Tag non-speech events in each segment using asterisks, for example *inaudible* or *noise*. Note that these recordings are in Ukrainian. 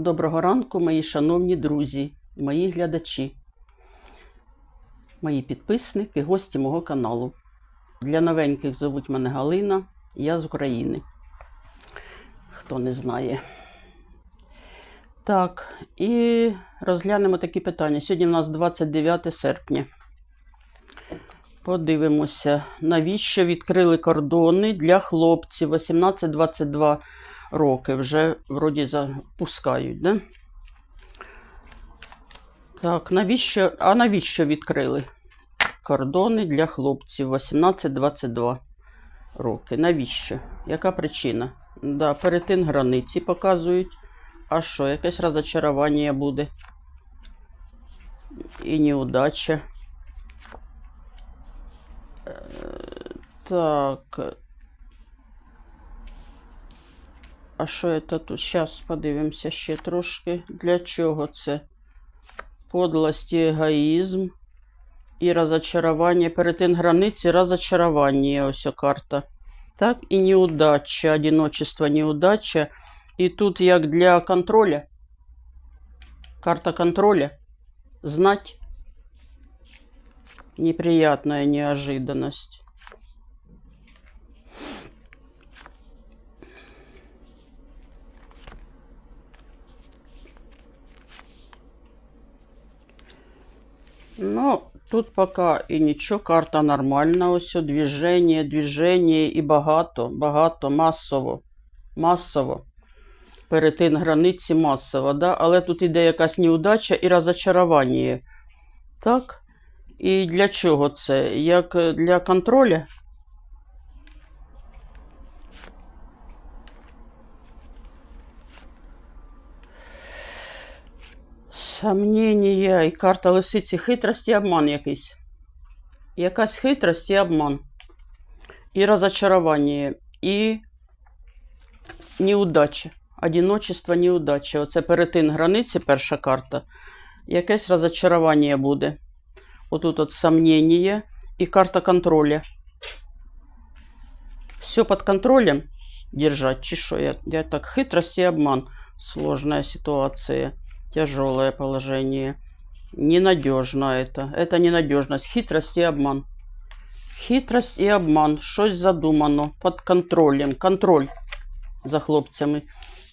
Доброго ранку, мої шановні друзі, мої глядачі, мої підписники, гості мого каналу. Для новеньких зовуть мене Галина, я з України. Хто не знає. Так, і розглянемо такі питання. Сьогодні у нас 29 серпня. Подивимося, навіщо відкрили кордони для хлопців 18-22 роки. Вже вроді запускають, да? Так, навіщо, а навіщо відкрили кордони для хлопців 18-22 роки? Навіщо? Яка причина? Да, перетин границі показують. А що, якесь розочарування буде? І неудача. Е, Так. А що це тут? Зараз подивимося ще трошки. Для чого це? Подлость і егоїзм. І розочарування. Перетин границі, розочарування. Ось карта. Так, і неудача, одиночество, неудача. І тут як для контроля. Карта контроля. Знать. Неприятная неожиданность. Ну, тут пока і нічого, карта нормальна. Ось движення, движення і багато, багато, масово. Масово. Перетин границі масово, да? але тут іде якась неудача і розочарування. Так? І для чого це? Як для контроля? Сомнення і карта лисиці, хитрость і обман якийсь. Якась хитрость і обман. І розочарування, і неудача. Одиночество, неудача. Оце перетин границі, перша карта. Якесь розочарування буде. Отут от сомнение и карта контроля. Все под контролем держать. Чи що? Я, я так хитрость и обман. Сложная ситуация. Тяжелое положение. Ненадежно это. Это ненадежность. Хитрость и обман. Хитрость і обман. Щось задумано. Під контролем. Контроль за хлопцями.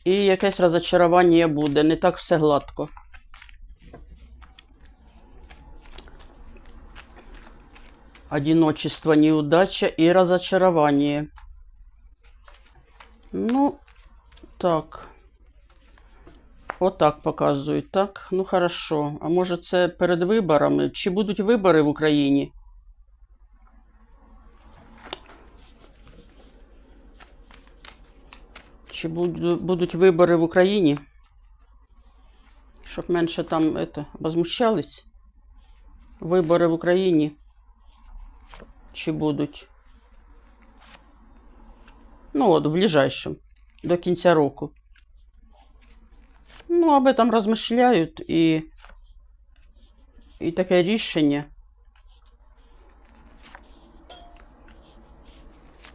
І якесь розочарування буде. Не так все гладко. Одиночество, неудача и разочарование. Ну, так. Отак показують, так? Ну, хорошо. А може це перед виборами? Чи будуть вибори в Україні? Чи будуть вибори в Україні? Щоб менше там это, возмущались? Вибори в Україні? Чи будуть? Ну, от, в ближайшем, до кінця року. Ну, об этом розмишляють і, і таке рішення.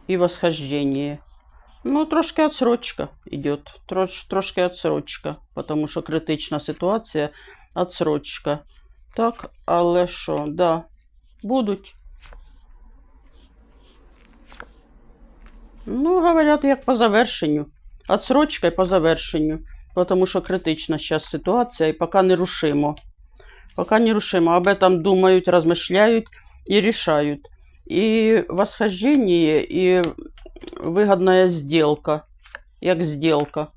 І восхождение. Ну, трошки отсрочка идет. Трош, трошки отсрочка, потому що критична ситуація, отсрочка. Так, але що, да, будуть. Ну, говорят, як по завершенню. Отсрочка і по завершенню. Потому що критична зараз ситуація і поки не рушимо. Поки не рушимо. Об этом думають, розмишляють і рішають. І восхождение, і вигідна сделка. Як сделка.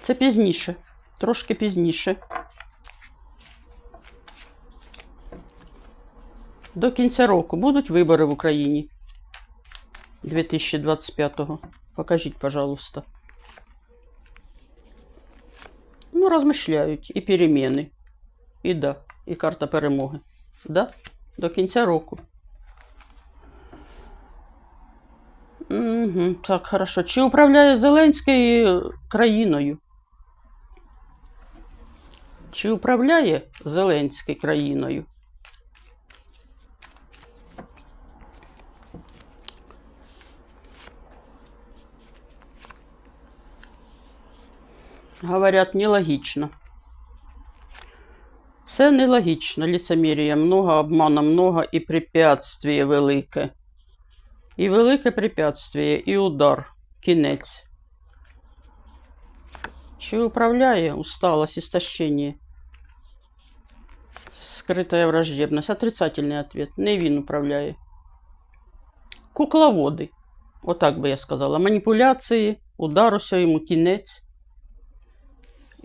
Це пізніше. Трошки пізніше. До кінця року будуть вибори в Україні 2025-го. Покажіть, пожалуйста. Ну, розмишляють і переміни. І да, і карта перемоги. Да? До кінця року. Угу, так, хорошо. Чи управляє Зеленський е, країною? Чи управляє Зеленський країною? Говорят, нелогічно. Це нелогічно. Ліцемірія много, обмана много і препятствие велике. І велике препятствие, і удар, кінець. Чи управляє усталость, истощение? Скрытая враждебность. Отрицательный ответ. Не він управляє. Кукловоди. Отак би я сказала. Маніпуляції, удар усе йому кінець.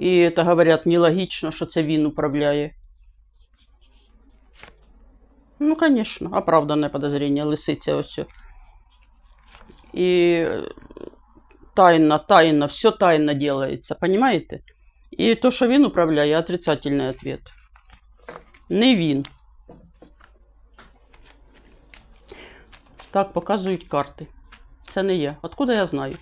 І це говорять нелогічно, що це він управляє. Ну, звісно, оправдане подозрение, лисиця ось. І тайно, тайно, все тайно делается, понимаете? І то, що він управляє, отрицательний ответ. Не він. Так, показують карти. Це не я. Откуда я знаю?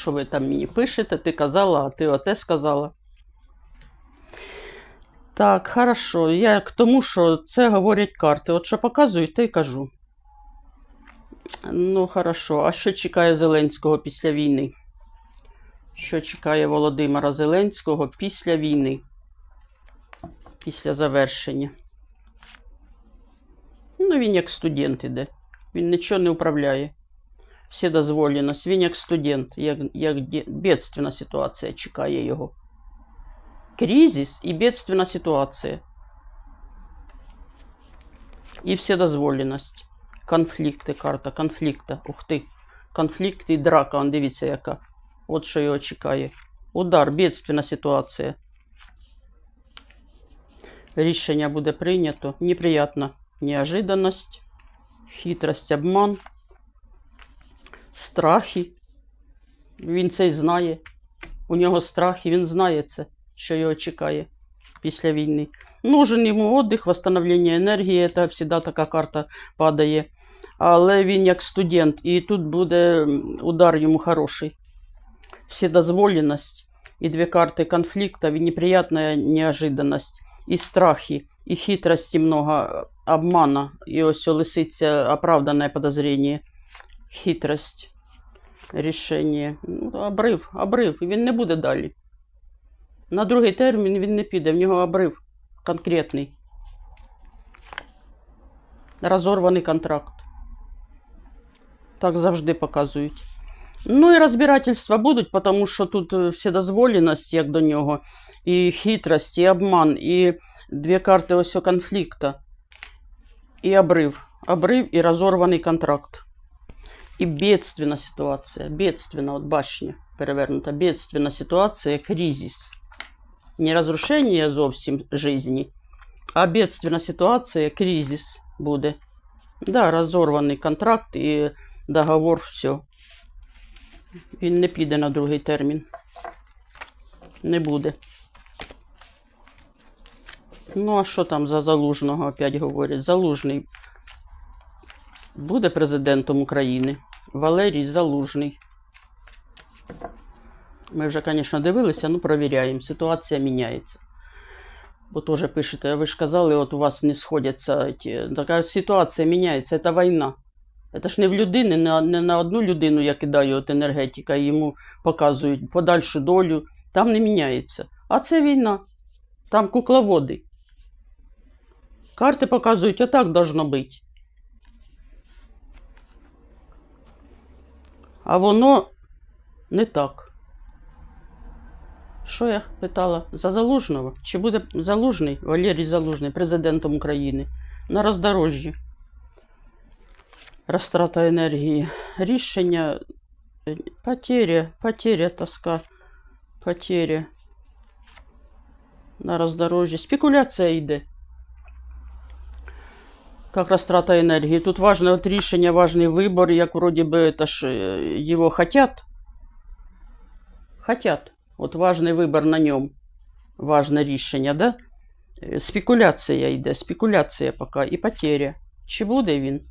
Що ви там мені пишете? Ти казала, а ти оте сказала. Так, хорошо. Я к тому, що це говорять карти. От що показують, те й кажу. Ну, хорошо. А що чекає Зеленського після війни? Що чекає Володимира Зеленського після війни? Після завершення? Ну, він як студент іде. Він нічого не управляє. Вседозволеність. Він як студент, як, як бедственна ситуація чекає його. Кризис і бедственна ситуація. І вседозволеність. Конфлікти, карта конфлікта. Ух ти. Конфлікт і драка, он дивіться яка. От що його чекає. Удар, бедственна ситуація. Рішення буде прийнято. Неприятна неожиданность, хитрость, обман, страхи. Він це й знає. У нього страхи, він знає це, що його чекає після війни. Нужен йому отдих, восстановлення енергії, це завжди така карта падає. Але він як студент, і тут буде удар йому хороший. Вседозволенность і дві карти конфлікта, і неприятная неожиданность, і страхи, і хитрості много, обмана, і ось лисиця оправдане подозрение, хитрость, рішення. Ну, обрив, обрив, і він не буде далі. На другий термін він не піде, в нього обрив конкретний. Розорваний контракт. Так завжди показують. Ну і розбирательства будуть, тому що тут е, вседозволеність, як до нього, і хитрость, і обман, і дві карти ось о конфлікта, і обрив. Обрив і розорваний контракт. І бедственна ситуація. Бедственна, от башня перевернута. Бедственна ситуація, кризис. Не розрушення зовсім житті, а бедственна ситуація, кризис буде. Да, розорваний контракт і договор, все. Він не піде на другий термін. Не буде. Ну, а що там за залужного опять говорять? Залужний буде президентом України. Валерій Залужний. Ми вже, звісно, дивилися, ну провіряємо. Ситуація міняється. Бо теж пишете, ви ж казали, от у вас не сходяться. Ті... Така ситуація міняється, це війна. Це ж не в людини, не, на одну людину я кидаю от енергетика, йому показують подальшу долю. Там не міняється. А це війна. Там кукловоди. Карти показують, отак должно бути. А воно не так. Що я питала? За Залужного? Чи буде Залужний, Валерій Залужний, президентом України на роздорожжі? Розтрата енергії. Рішення. Потеря, потеря, тоска, потеря. На роздорожжі. Спекуляція йде. Как растрата энергии. Тут важное вот решение, важный выбор, як вроде бы это ж э, его хотят. Хотят. Вот важный выбор на нем. Важне рішення, да? Е, Спекуляція йде, спекуляція поки і потеря. Чи буде він?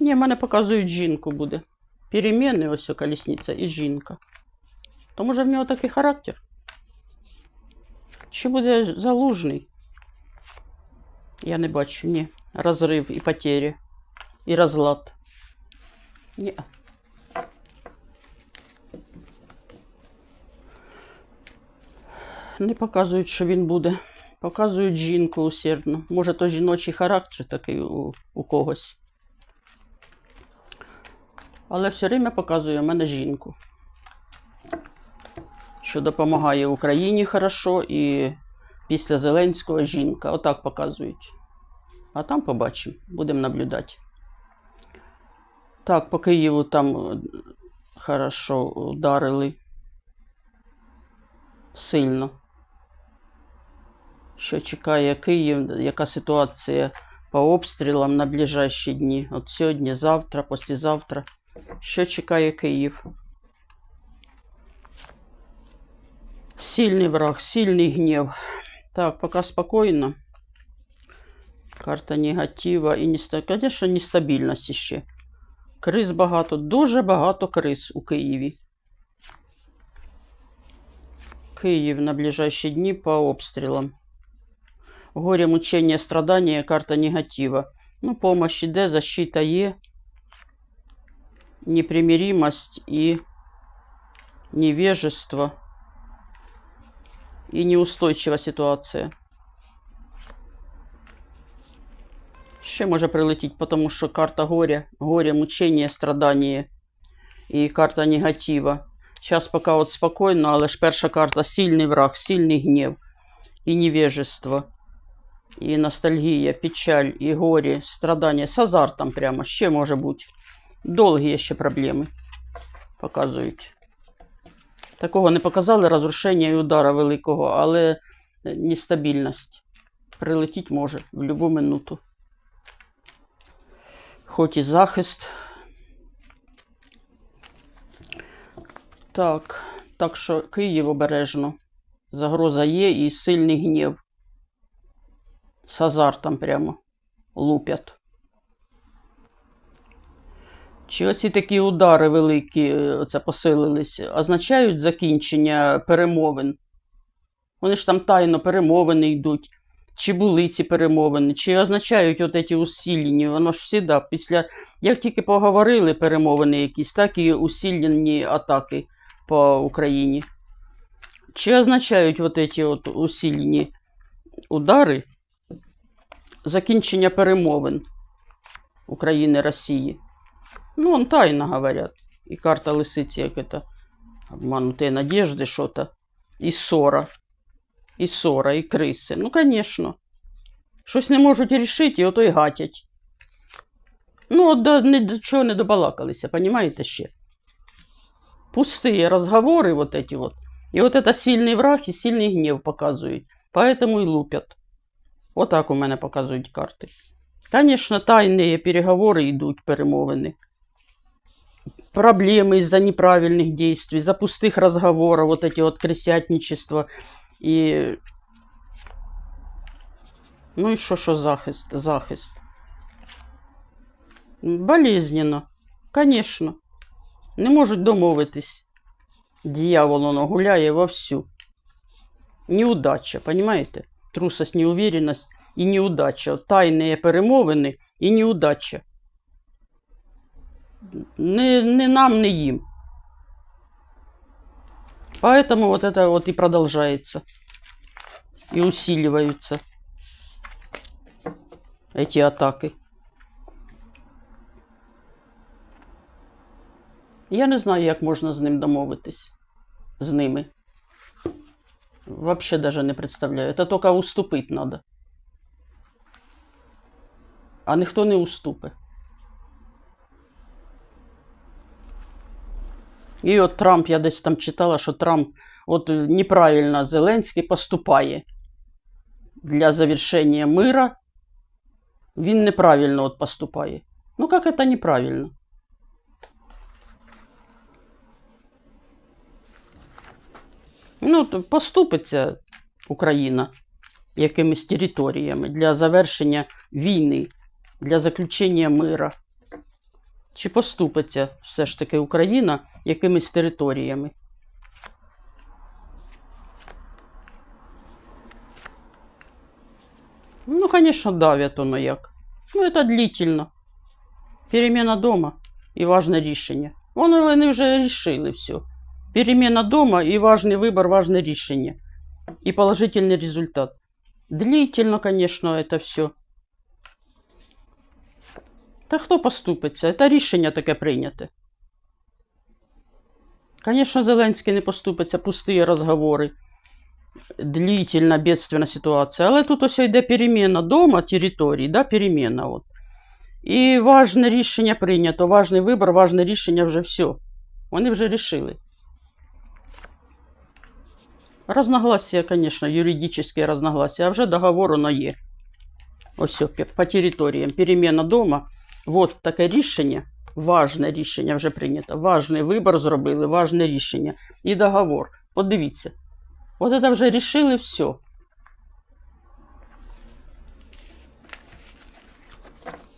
Ні, в мене показують жінку буде. Переміни, ось о, колісниця і жінка. То може в нього такий характер? Чи буде залужний? Я не бачу, ні. Розрив і потері. і розлад. Ні. Не показують, що він буде. Показують жінку усердно. Може, то жіночий характер такий у, у когось. Але все время показує в мене жінку. Що допомагає Україні хорошо і після Зеленського жінка. Отак показують. А там побачимо, будемо наблюдати. Так, по Києву там е, хорошо ударили. Сильно. Що чекає Київ, яка ситуація по обстрілам на ближайші дні? От сьогодні, завтра, післязавтра. Що чекає Київ? Сильний враг, сильний гнів. Так, пока спокойно. Карта негатива і неста... Конечно, нестабільність ще. Криз багато, дуже багато криз у Києві. Київ на ближайші дні по обстрілам. Горе, мучення, страдання, карта негатива. Ну, помощь іде, защита є. Непримиримость і невежество. І неустойчива ситуація. Ще може прилетіти, тому що карта горя, горе, мучення, страдання і карта негатива. Зараз поки от спокійно, але ж перша карта сильний враг, сильний гнів і невежество, і ностальгія, печаль, і горе, страдання. З азартом прямо ще може бути. Довгі ще проблеми показують. Такого не показали розрушення і удара великого, але нестабільність. Прилетіть може в будь-яку минуту. Хоч і захист. Так, так що Київ обережно. Загроза є і сильний гнів. З азартом прямо лупять. Чи оці такі удари великі, е, оце посилились, означають закінчення перемовин? Вони ж там тайно перемовини йдуть. Чи були ці перемовини, чи означають от ці усилені? Воно ж всіда, після, як тільки поговорили перемовини якісь, так і усилені атаки по Україні. Чи означають от ці от усилені удари закінчення перемовин України Росії? Ну, он тайно говорят. И карта лисиці, як это, обманутые надежды, что-то. І ссора. І ссора, і криси. Ну, конечно. Щось не можуть рішити, і ото й гатять. Ну, от до, ні до чого не добалакалися, понимаете ще? Пустые розговори вот эти вот. І от это сильний враг і сильний гнів показують. Поэтому і лупять. Отак у мене показують карти. Конечно, тайні переговори йдуть, перемовини проблемы из-за неправильных действий, за пустых разговоров, вот эти вот крысятничества. І... Ну і що, що захист? Захист. Болезненно. Конечно. Не можуть домовитись. Дьявол воно гуляє вовсю. Неудача, понимаете? Трусость, неуверенность і неудача. Тайні перемовини і неудача. Не, не нам, не им. Поэтому вот это вот и продолжается. И усиливаются эти атаки. Я не знаю, як можна з ним домовитись. З ними. Вообще даже не представляю. Это только уступить надо. А ніхто не уступить. І от Трамп, я десь там читала, що Трамп от неправильно Зеленський поступає для завершення мира. Він неправильно от поступає. Ну, як це неправильно? Ну, поступиться Україна якимись територіями для завершення війни, для заключення мира. Чи поступиться все ж таки Україна якимись територіями? Ну, конечно, давят оно як. Ну, это длительно. Перемена дома і важне рішення. Вони, вони вже рішили все. Перемена дома і важний вибор, важне рішення. І положительний результат. Длительно, конечно, это все. Та хто поступиться? Це рішення таке прийняте. Конечно, Зеленський не поступиться, пусті розговори. Длительна, бедственна ситуація. Але тут ось йде переміна дома, території, да, переміна. От. І важне рішення прийнято, важний вибор, важне рішення вже все. Вони вже рішили. Разногласия, конечно, юридические разногласия, а вже договор воно є. Ось о, по територіям. Переміна дома. Вот таке рішення, важне рішення вже прийнято. Важний вибор зробили, важне рішення. І договор. Подивіться. От це вже рішили все.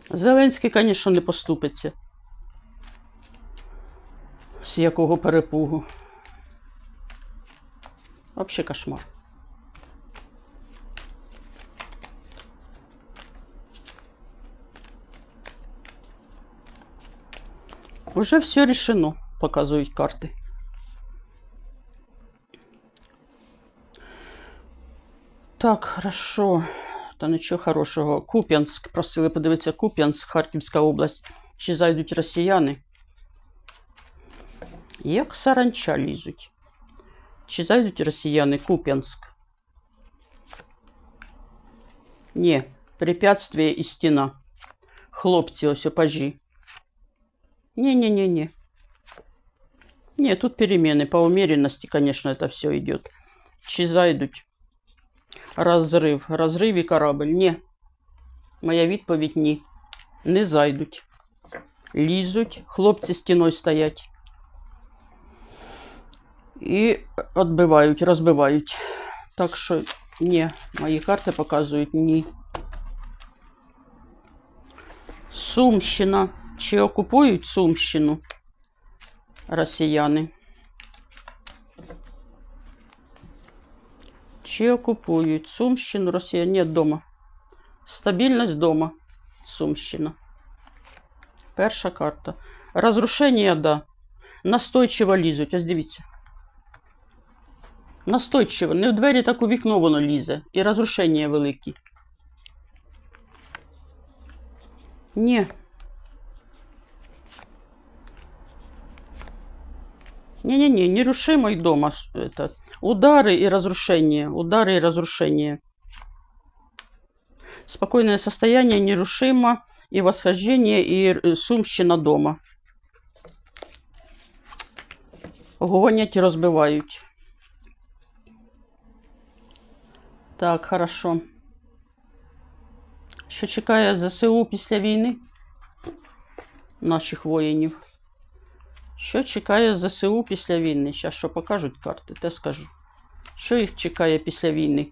Зеленський, звісно, не поступиться. З якого перепугу. Вообще кошмар. Уже все решено, показують карти. Так, хорошо. Та нічого хорошого. Куп'янськ. Просили подивитися Куп'янськ, Харківська область. Чи зайдуть росіяни? Як саранча лізуть. Чи зайдуть росіяни Куп'янськ? Ні, препятствие і стіна. Хлопці, ось пажі. Не-не-не-не. Не, тут перемены. По умеренности, конечно, это все идет. Чи зайдуть. Розрив. Розрив і корабль. Ні. Моя відповідь ні. Не зайдуть. Лізуть. Хлопці стіною стоять. І відбивають, розбивають. Так що ні. Мої карти показують ні. Сумщина. Чи окупують Сумщину росіяни? Чи окупують Сумщину росіяни? Ні, дома. Стабільність дома. Сумщина. Перша карта. Розрушення, да. Настойчиво лізуть. Ось дивіться. Настойчиво. Не в двері, так у вікно воно лізе. І розрушення великі. Ні. Не-не-не, нерушимый дома. с- Это, удары и разрушения. Удары и разрушения. Спокойное состояние нерушимо. И восхождение, и э, сумщина дома. Гонять і розбивають. Так, хорошо. Що чекає ЗСУ після війни? Наших воїнів. Що чекає ЗСУ після війни? Зараз що покажуть карти, те скажу. Що їх чекає після війни?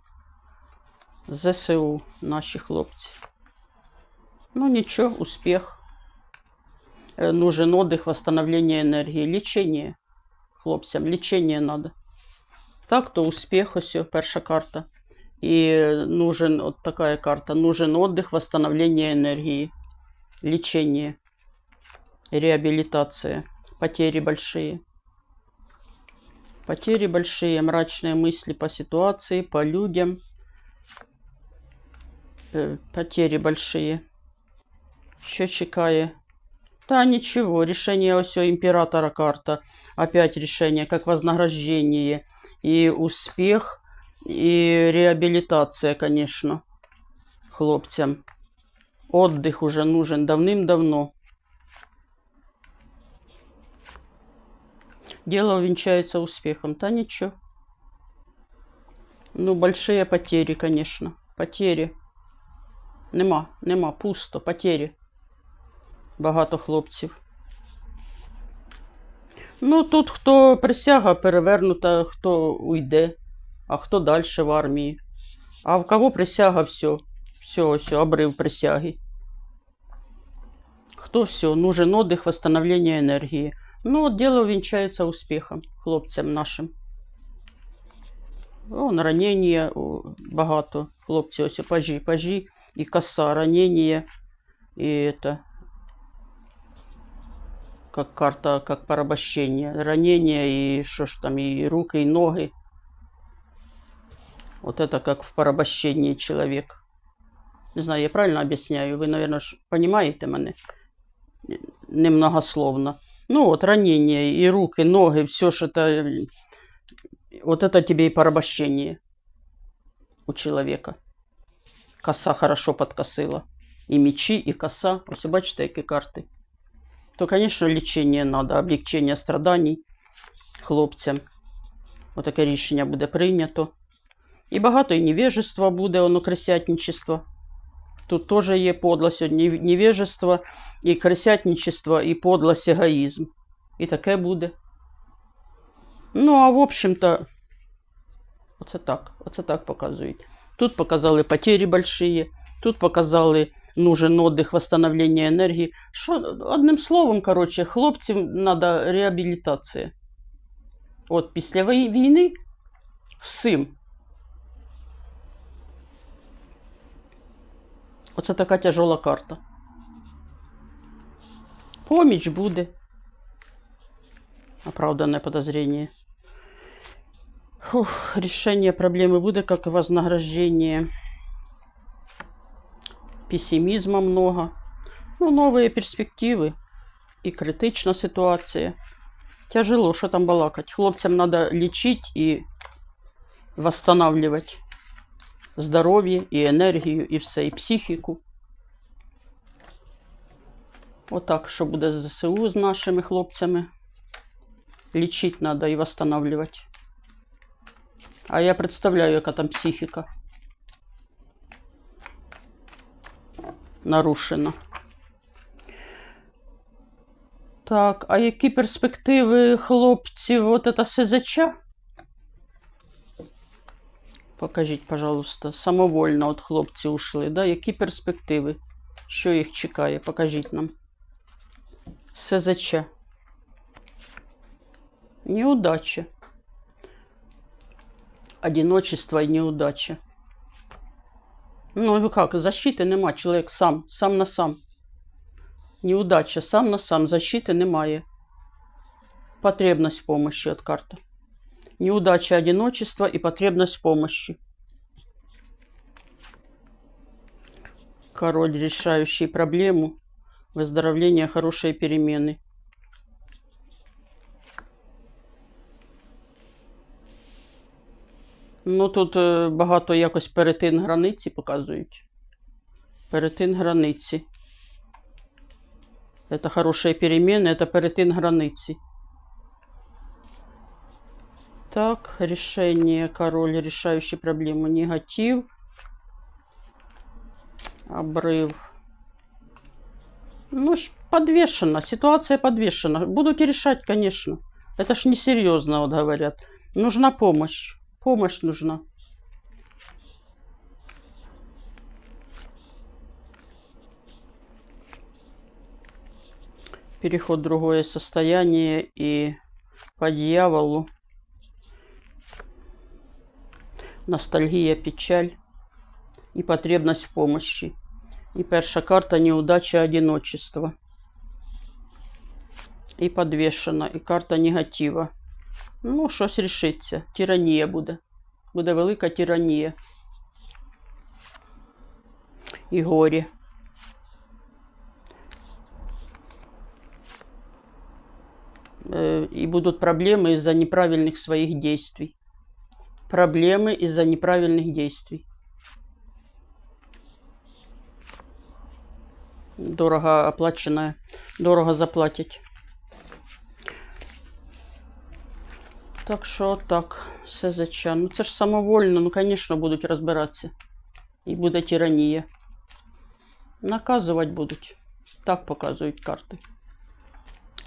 ЗСУ, наші хлопці. Ну нічого, успіх. Е, Нужен отдых, восстановление энергии, лечение хлопцям, лечение надо. Так, то успіх, ось о, перша карта. І нужен, от така карта, нужен отдых, восстановление энергии, лечение, реабилитация. Потери большие. Потери большие, мрачные мысли по ситуации, по людям. Э, Потери большие. Що чекає? Та ничего, решение все императора карта. Опять решение, как вознаграждение. И успех, и реабилитация, конечно, хлопцам. Отдых уже нужен давным-давно. Дело увенчается успехом. Та ничего. Ну, большие потери, конечно. Потери. Нема, нема, пусто, потери. Багато хлопців. Ну, тут хто присяга перевернута, хто уйде, а хто далі в армії. А в кого присяга все. Все, все, обрив присяги. Хто все, нужен отдых, восстановление энергии. Ну, от дело увенчается успехом хлопцям нашим. Вон ранення о, багато. Хлопці, ось пажі, пажі і коса, ранення. І это. как карта, как порабощение. Ранения и что ж там, и руки, и ноги. Вот это как в порабощении человек. Не знаю, я правильно объясняю? Вы, наверное, ж понимаете мене немногословно. Ну, вот ранения и руки, ноги, все ж это... э, Вот это тебе и порабощение у человека. Коса хорошо подкосила. І мечі, і коса. Ось бачите, які карти. То, конечно, лічення надо, облегчення страданій хлопцям. Отаке рішення буде прийнято. І багато і невежества буде, воно кресятничество. Тут теж є подлость, нев- невежество, і кресятничество, і подлость, егоїзм. І таке буде. Ну, а в общем-то, оце так, оце так показують. Тут показали потери большие, тут показали нужен отдых, восстановление. Що, одним словом, коротше, хлопцям треба реабілітація. От після вій- війни всім. Оце така тяжола карта. Поміч буде. Оправданное подозрение. Фух, решение проблемы будет, как вознаграждение. Пессимизма много. Ну, новые перспективы. И критична ситуація. Тяжело, що там балакать. Хлопцям надо лечить и восстанавливать здоров'я, і енергію, і все, і психіку. Отак, що буде з ЗСУ з нашими хлопцями. Лічити треба і восстанавливать. А я представляю, яка там психіка. Нарушена. Так, а які перспективи хлопців? От це СЗЧ? Покажіть, пожалуйста, самовольно от хлопці ушли, да? Які перспективи? Що їх чекає? Покажіть нам. СЗЧ. Неудача. Одиночество и неудача. Ну, как, защиты нема, чоловік сам, сам на сам. Неудача, сам на сам, защиты немає. Потребность в помощи от карты. Неудача, одиночество и потребность в помощи. Король, решающий проблему. Выздоровление, хорошие перемены. Ну, тут е, багато якось перетин границі показують. Перетин границі. Это хорошие перемены, это перетин границы. Так, решение, король, решающий проблему, негатив, обрыв. Ну, подвешено, ситуация подвешена. Будут решать, конечно. Это ж несерьезно, вот говорят. Нужна помощь. Помощь нужна. Переход в другое состояние и по дьяволу. Ностальгия, печаль и потребность в помощи. И перша карта неудача, одиночество. І подвешена, і карта негатива. Ну, щось рішиться. Тиранія буде. Буде велика тиранія. І горі. Э, И будут проблемы из-за неправильных своих действий. Проблемы из-за неправильных действий. Дорого оплаченное. Дорого заплатять. Так що так, СЗЧ. Ну це ж самовольно, ну, звісно, будуть розбиратися. І буде тиранія. Наказувати будуть. Так показують карти.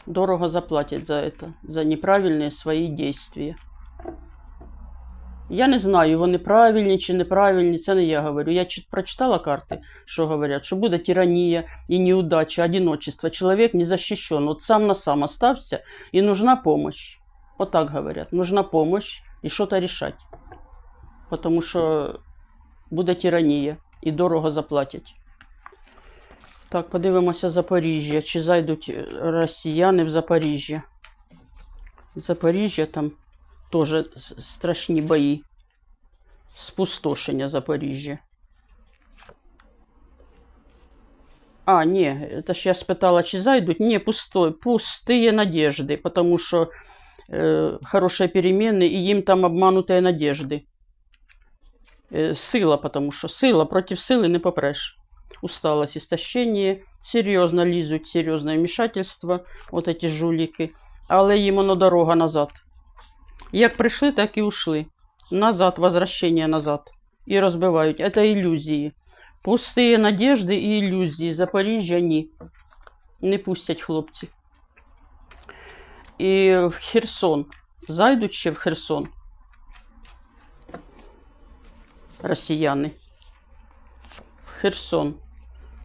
Дорого заплатять за это, за неправильні свої дійства. Я не знаю, вони правильні чи неправильні, це не я говорю. Я прочитала карти, що говорять, що буде тиранія і неудача, одиночество. Чоловік не защищен. От сам на сам остався і нужна помощь. Вот так говорят. Нужна помощь и что-то решать. Потому что буде тирания и дорого заплатять. Так, подивимося Запоріжжя. Чи зайдуть е, росіяни в Запоріжжя? Запоріжжя там теж с- страшні бої. Спустошення Запоріжжя. А, ні, это ж я спитала, чи зайдуть. Ні, пусто, пустые надежды, потому що э, хорошие перемены, и им там обманутые надежды. Э, сила, потому що сила против сили не попреш. Усталость, истощение, серйозно лізуть, серйозне вмішательство, от эти жуліки. Але їм воно дорога назад. Як прийшли, так і ушли. Назад, возвращение назад. І розбивають. Это ілюзії. Пустые надежди і ілюзії. Запоріжжя ні. Не пустять хлопці. І в Херсон. Зайдуть ще в Херсон. Росіяни. В Херсон.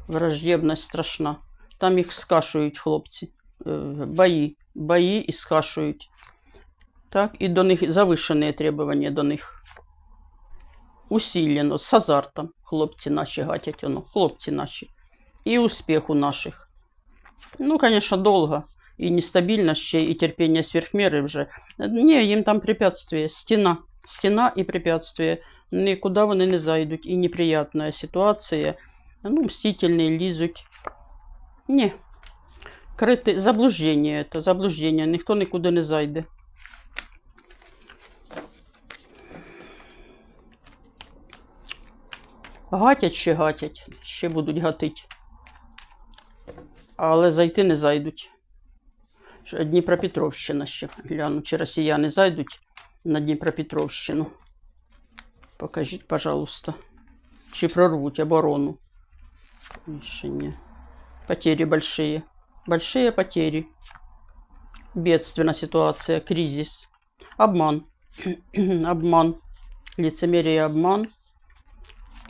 Враждебність страшна. Там їх скашують хлопці. Е, Бої. Бої і скашують. Так, і до них завишені требування до них. Усилено, з азартом. Хлопці наші гатять воно. Хлопці наші. І успіх наших. Ну, конечно, долго. И нестабильно ще, и терпение сверхмеры вже. Не, їм там препятствие. Стіна. Стіна і препятствие. Нікуди вони не зайдуть. І неприятная ситуація. Ну, мстительні лізуть. Ні. Крити... Заблуждення це, заблуждення. Ніхто нікуди не зайде. Гатять ще гатять, ще будуть гатить. Але зайти не зайдуть. Дніпропетровщина ще гляну, чи росіяни зайдуть на Дніпропетровщину. Покажіть, пожалуйста. Чи прорвуть оборону. Ще ні. Потери большие. Большие потери. Бедственная ситуация, кризис. Обман. *clears throat* обман. Лицемерие, обман.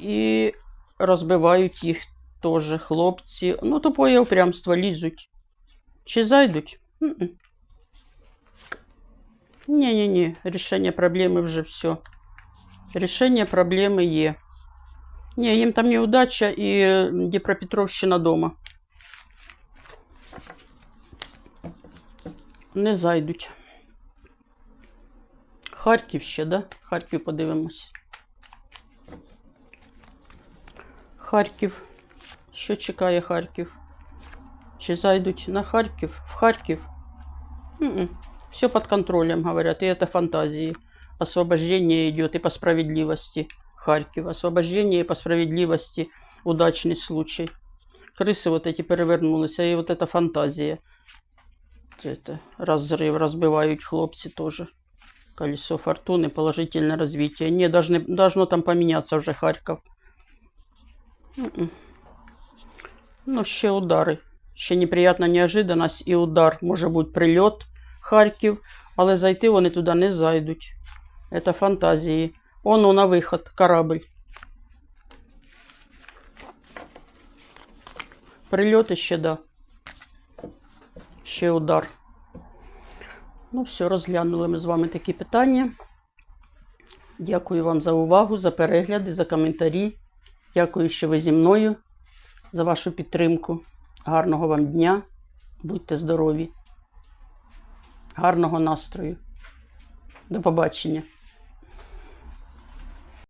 І розбивають їх теж хлопці. Ну, тупое упрямство лізуть. Чи зайдуть? Ні-ні-ні, рішення проблеми вже все. Рішення проблеми є. Ні, їм там неудача і Дніпропетровщина дома. Не зайдуть. Харків ще, да? Харків подивимось. Харків. Що чекає Харків? Чи зайдуть на Харків? В Харків? М-м. Все под контролем, говорят. И это фантазии. Освобождение идет и по справедливости. Харьков. Освобождение и по справедливости. Удачный случай. Крысы вот эти перевернулись, и вот эта фантазия. Это разрыв, разбивают хлопцы тоже. Колесо фортуны, положительное развитие. Не, должны, должно там поменяться уже Харьков. Ну, ще удари. Ще неприятна неожиданність і удар. Може бути прильот Харків, але зайти вони туди не зайдуть. Це фантазії. Оно на виход, корабль. Прильоти ще, да. Ще удар. Ну, все, розглянули ми з вами такі питання. Дякую вам за увагу, за перегляди, за коментарі. Дякую, що ви зі мною, за вашу підтримку. Гарного вам дня. Будьте здорові. Гарного настрою. До побачення.